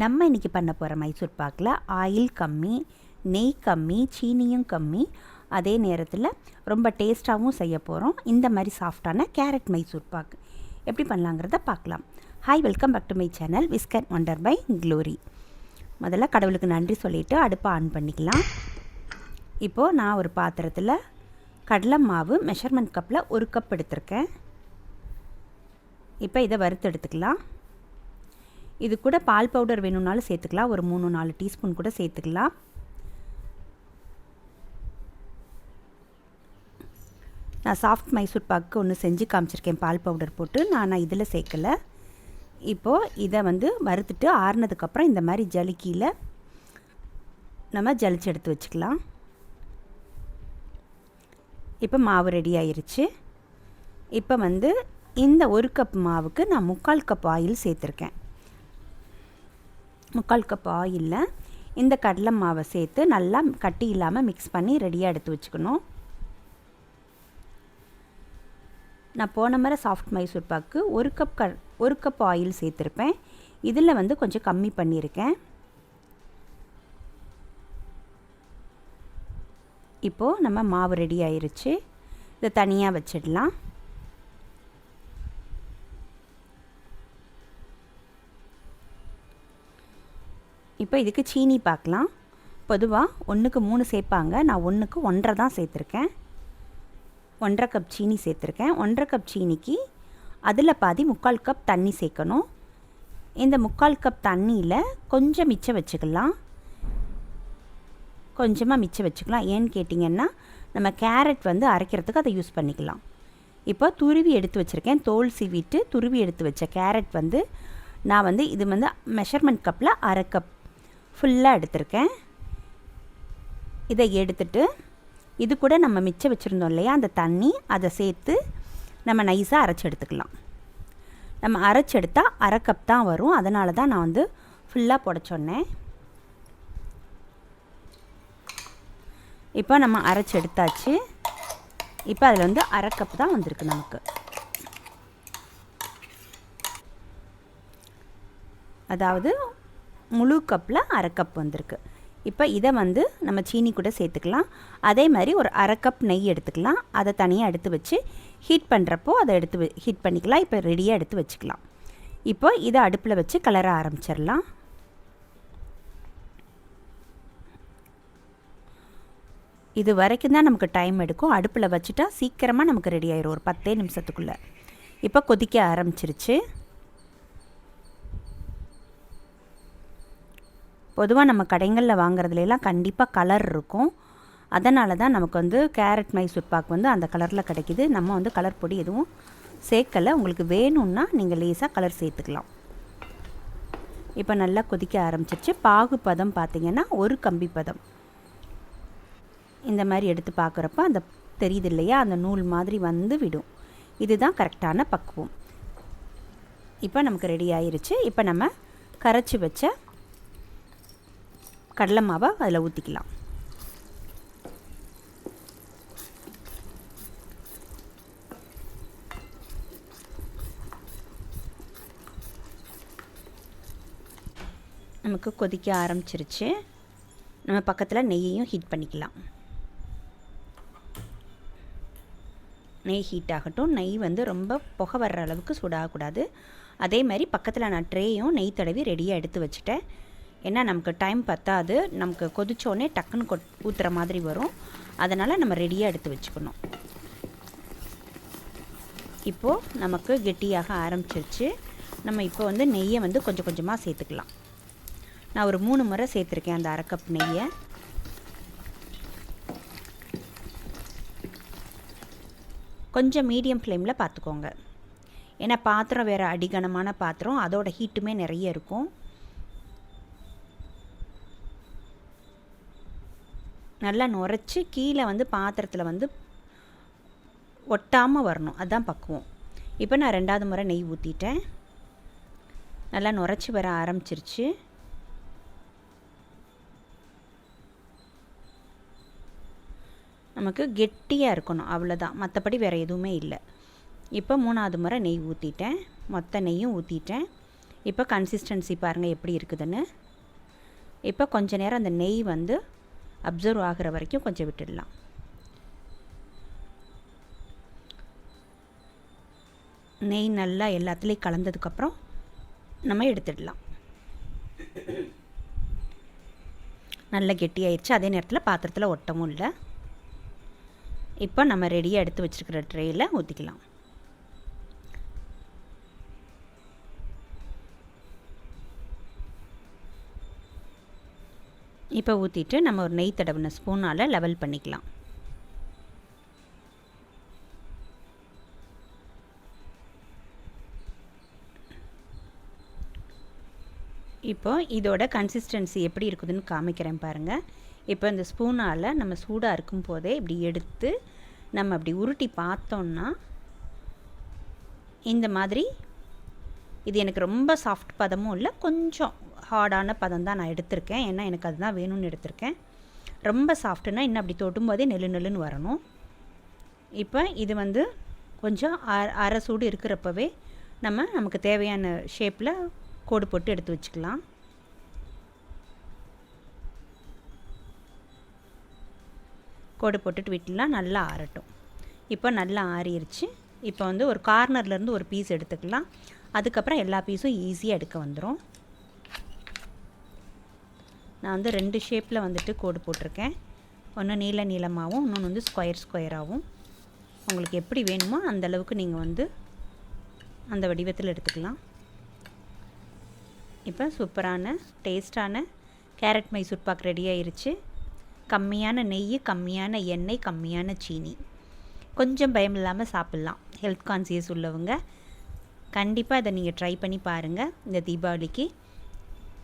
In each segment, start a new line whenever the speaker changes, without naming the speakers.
நம்ம இன்றைக்கி பண்ண போகிற மைசூர் பாக்கில் ஆயில் கம்மி நெய் கம்மி சீனியும் கம்மி. அதே நேரத்தில் ரொம்ப டேஸ்ட்டாகவும் செய்ய போகிறோம் இந்த மாதிரி சாஃப்டான கேரட் மைசூர் பாக். எப்படி பண்ணலாங்கிறத பார்க்கலாம் hi welcome back to my channel whisk and wonder by Glory முதல்ல கடவுளுக்கு நன்றி சொல்லிவிட்டு அடுப்பை ஆன் பண்ணிக்கலாம். இப்போது நான் ஒரு பாத்திரத்தில் கடலை மாவு மெஷர்மெண்ட் கப்பில் ஒரு கப் எடுத்திருக்கேன். இப்போ இதை வறுத்து எடுத்துக்கலாம். இது கூட பால் பவுடர் வேணும்னாலும் சேர்த்துக்கலாம். ஒரு மூணு நாலு டீஸ்பூன் கூட சேர்த்துக்கலாம். நான் சாஃப்ட் மைசூர் பாக்கு ஒன்று செஞ்சு காமிச்சிருக்கேன். பால் பவுடர் போட்டு நான் நான் இதில் சேர்க்கலை. இப்போது இதை வந்து வறுத்துட்டு ஆறுனதுக்கப்புறம் இந்த மாதிரி ஜலிக்கியில் நம்ம ஜலிச்சு எடுத்து வச்சுக்கலாம். இப்போ மாவு ரெடி ஆயிருச்சு. இப்போ வந்து இந்த ஒரு கப் மாவுக்கு நான் முக்கால் கப் ஆயில் சேர்த்துருக்கேன். முக்கால் கப் ஆயிலில் இந்த கடலை மாவை சேர்த்து நல்லா கட்டி இல்லாமல் மிக்ஸ் பண்ணி ரெடியாக எடுத்து வச்சுக்கணும். நான் போன முறை சாஃப்ட் மைசூர் பாக்கு ஒரு கப் க ஒரு கப் ஆயில் சேர்த்துருப்பேன். இதில் வந்து கொஞ்சம் கம்மி பண்ணியிருக்கேன். இப்போது நம்ம மாவு ரெடி ஆயிருச்சு. இதை தனியாக வச்சிடலாம். இப்போ இதுக்கு சீனி பார்க்கலாம். பொதுவாக ஒன்றுக்கு மூணு சேர்ப்பாங்க. நான் ஒன்றுக்கு ஒன்றரை தான் சேர்த்துருக்கேன். ஒன்றரை கப் சீனி சேர்த்துருக்கேன். ஒன்றரை கப் சீனிக்கு அதில் பாதி முக்கால் கப் தண்ணி சேர்க்கணும். இந்த முக்கால் கப் தண்ணியில் கொஞ்சம் மிச்சம் வச்சுக்கலாம். கொஞ்சமாக மிச்சம் வச்சுக்கலாம். ஏன்னு கேட்டிங்கன்னா நம்ம கேரட் வந்து அரைக்கிறதுக்கு அதை யூஸ் பண்ணிக்கலாம். இப்போ துருவி எடுத்து வச்சுருக்கேன். தோல் சீவிட்டு துருவி எடுத்து வச்ச கேரட் வந்து நான் வந்து இது வந்து மெஷர்மெண்ட் கப்பில் அரை கப் ஃபுல்லாக எடுத்திருக்கேன். இதை எடுத்துட்டு இது கூட நம்ம மிச்சம் வச்சுருந்தோம் இல்லையா அந்த தண்ணி அதை சேர்த்து நம்ம நைஸாக அரைச்சி எடுத்துக்கலாம். நம்ம அரைச்சி எடுத்தால் அரை கப் தான் வரும். அதனால தான் நான் வந்து ஃபுல்லாக போட சொன்னேன். இப்போ நம்ம அரைச்சி எடுத்தாச்சு. இப்போ அதில் வந்து அரை கப் தான் வந்திருக்கு நமக்கு. அதாவது முழு கப்பில் அரை கப் வந்திருக்கு. இப்போ இதை வந்து நம்ம சீனி கூட சேர்த்துக்கலாம். அதே மாதிரி ஒரு அரை கப் நெய் எடுத்துக்கலாம். அதை தனியாக எடுத்து வச்சு ஹீட் பண்ணுறப்போ அதை எடுத்து ஹீட் பண்ணிக்கலாம். இப்போ ரெடியாக எடுத்து வச்சுக்கலாம். இப்போ இதை அடுப்பில் வச்சு கலர ஆரம்பிச்சிடலாம். இது வரைக்கும் தான் நமக்கு டைம் எடுக்கும். அடுப்பில் வச்சுட்டா சீக்கிரமாக நமக்கு ரெடி ஆயிடும் ஒரு பத்தே நிமிஷத்துக்குள்ளே. இப்போ கொதிக்க ஆரம்பிச்சிருச்சு. பொதுவாக நம்ம கடைங்களில் வாங்குறதுலாம் கண்டிப்பாக கலர் இருக்கும். அதனால தான் நமக்கு வந்து கேரட் மைசூர் பாக் வந்து அந்த கலரில் கிடைக்கிது. நம்ம வந்து கலர் பொடி எதுவும் சேர்க்கலை. உங்களுக்கு வேணும்னா நீங்கள் லேசாக கலர் சேர்த்துக்கலாம். இப்போ நல்லா கொதிக்க ஆரம்பிச்சிருச்சு. பாகு பதம் பார்த்திங்கன்னா ஒரு கம்பி பதம். இந்த மாதிரி எடுத்து பார்க்குறப்ப அந்த தெரியுது இல்லையா? அந்த நூல் மாதிரி வந்து விடும். இதுதான் கரெக்டான பக்குவம். இப்போ நமக்கு ரெடி ஆயிருச்சு. இப்போ நம்ம கரைச்சி வச்ச கடலை மாவை அதில் ஊற்றிக்கலாம் நமக்கு கொதிக்க ஆரம்பிச்சிருச்சு. நம்ம பக்கத்தில் நெய்யையும் ஹீட் பண்ணிக்கலாம். நெய் ஹீட் ஆகட்டும். நெய் வந்து ரொம்ப புகை வர்ற அளவுக்கு சூடாகக்கூடாது. அதே மாதிரி பக்கத்தில் நான் ட்ரேயும் நெய் தடவி ரெடியாக எடுத்து வச்சுட்டேன். ஏன்னா நமக்கு டைம் பத்தாது. நமக்கு கொதிச்சோடனே டக்குன்னு கொ ஊற்றுற மாதிரி வரும். அதனால் நம்ம ரெடியாக எடுத்து வச்சுக்கணும். இப்போது நமக்கு கெட்டியாக ஆரம்பிச்சிருச்சு. நம்ம இப்போ வந்து நெய்யை வந்து கொஞ்சம் கொஞ்சமாக சேர்த்துக்கலாம். நான் ஒரு மூணு முறை சேர்த்துருக்கேன் அந்த அரை கப் நெய்யை. கொஞ்சம் மீடியம் ஃப்ளேமில் பார்த்துக்கோங்க. ஏன்னா பாத்திரம் வேறு அடிகனமான பாத்திரம். அதோட ஹீட்டுமே நிறைய இருக்கும். நல்லா நுரைச்சி கீழே வந்து பாத்திரத்தில் வந்து ஒட்டாமல் வரணும். அதுதான் பக்குவம். இப்போ நான் ரெண்டாவது முறை நெய் ஊற்றிட்டேன் நல்லா நுரைச்சி வர ஆரம்பிச்சிருச்சு. நமக்கு கெட்டியாக இருக்கணும். அவ்வளோதான் மற்றபடி வேறு எதுவுமே இல்லை. இப்போ மூணாவது முறை நெய் ஊற்றிட்டேன் மொத்த நெய்யும் ஊற்றிட்டேன் இப்போ கன்சிஸ்டன்சி பாருங்கள் எப்படி இருக்குதுன்னு. இப்போ கொஞ்ச நேரம் அந்த நெய் வந்து அப்சர்வ் ஆகிற வரைக்கும் கொஞ்சம் விட்டுடலாம். நெய் நல்லா எல்லாத்துலேயும் கலந்ததுக்கப்புறம் நம்ம எடுத்துடலாம். நல்லா கெட்டியாயிடுச்சு அதே நேரத்தில் பாத்திரத்தில் ஒட்டமும் இல்லை. இப்போ நம்ம ரெடியாக எடுத்து வச்சுருக்கிற ட்ரேயில் ஊற்றிக்கலாம் இப்போ ஊற்றிட்டு நம்ம ஒரு நெய் தடவின ஸ்பூனால் லெவல் பண்ணிக்கலாம். இப்போ இதோட கன்சிஸ்டன்சி எப்படி இருக்குதுன்னு காமிக்கிறேன் பாருங்கள் இப்போ இந்த ஸ்பூனால் நம்ம சூடாக இருக்கும் போதே இப்படி எடுத்து நம்ம அப்படி உருட்டி பார்த்தோன்னா இந்த மாதிரி இது எனக்கு ரொம்ப சாஃப்ட் பதமும் இல்லை கொஞ்சம் ஹார்டான பதம் தான் நான் எடுத்திருக்கேன். ஏன்னா எனக்கு அதுதான் வேணும்னு எடுத்திருக்கேன். ரொம்ப சாஃப்ட்டுனா இன்னும் அப்படி தொட்டும்போதே நெல்லு நெல்லுன்னு வரணும். இப்போ இது வந்து கொஞ்சம் அரை சூடு இருக்கிறப்பவே நம்ம நமக்கு தேவையான ஷேப்பில் கோடு போட்டு எடுத்து வச்சுக்கலாம். கோடு போட்டுட்டு விட்டுலாம் நல்லா ஆறட்டும். இப்போ நல்லா ஆறிடுச்சு இப்போ வந்து ஒரு கார்னர்லேருந்து ஒரு பீஸ் எடுத்துக்கலாம். அதுக்கப்புறம் எல்லா பீஸும் ஈஸியாக எடுக்க வந்துடும் நான் வந்து ரெண்டு ஷேப்பில் வந்துட்டு கோடு போட்டிருக்கேன். ஒன்று நீள நீளமாகவும் இன்னொன்று வந்து ஸ்கொயர் ஸ்கொயராகவும் உங்களுக்கு எப்படி வேணுமோ அந்த அளவுக்கு நீங்கள் வந்து அந்த வடிவத்தில் எடுத்துக்கலாம். இப்போ சூப்பரான டேஸ்டான கேரட் மைசூர் பாக் ரெடி ஆயிடுச்சு கம்மியான நெய் கம்மியான எண்ணெய் கம்மியான சீனி. கொஞ்சம் பயம் இல்லாமல் சாப்பிட்லாம். ஹெல்த் கான்சியஸ் உள்ளவங்க. கண்டிப்பாக இதை நீங்கள் ட்ரை பண்ணி பாருங்கள் இந்த தீபாவளிக்கு.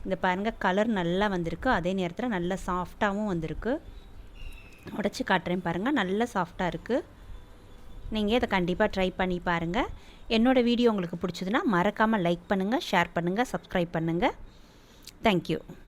இந்த பாருங்கள் கலர் நல்லா வந்திருக்கு. அதே நேரத்தில் நல்லா சாஃப்டாகவும் வந்திருக்கு. உடச்சி காட்டுறேன் பாருங்கள் நல்லா சாஃப்டாக இருக்குது நீங்கள் இதை கண்டிப்பாக ட்ரை பண்ணி பாருங்கள் என்னோடய வீடியோ உங்களுக்கு பிடிச்சதுன்னா மறக்காமல் லைக் பண்ணுங்கள் ஷேர் பண்ணுங்கள் சப்ஸ்கிரைப் பண்ணுங்கள் தேங்க்யூ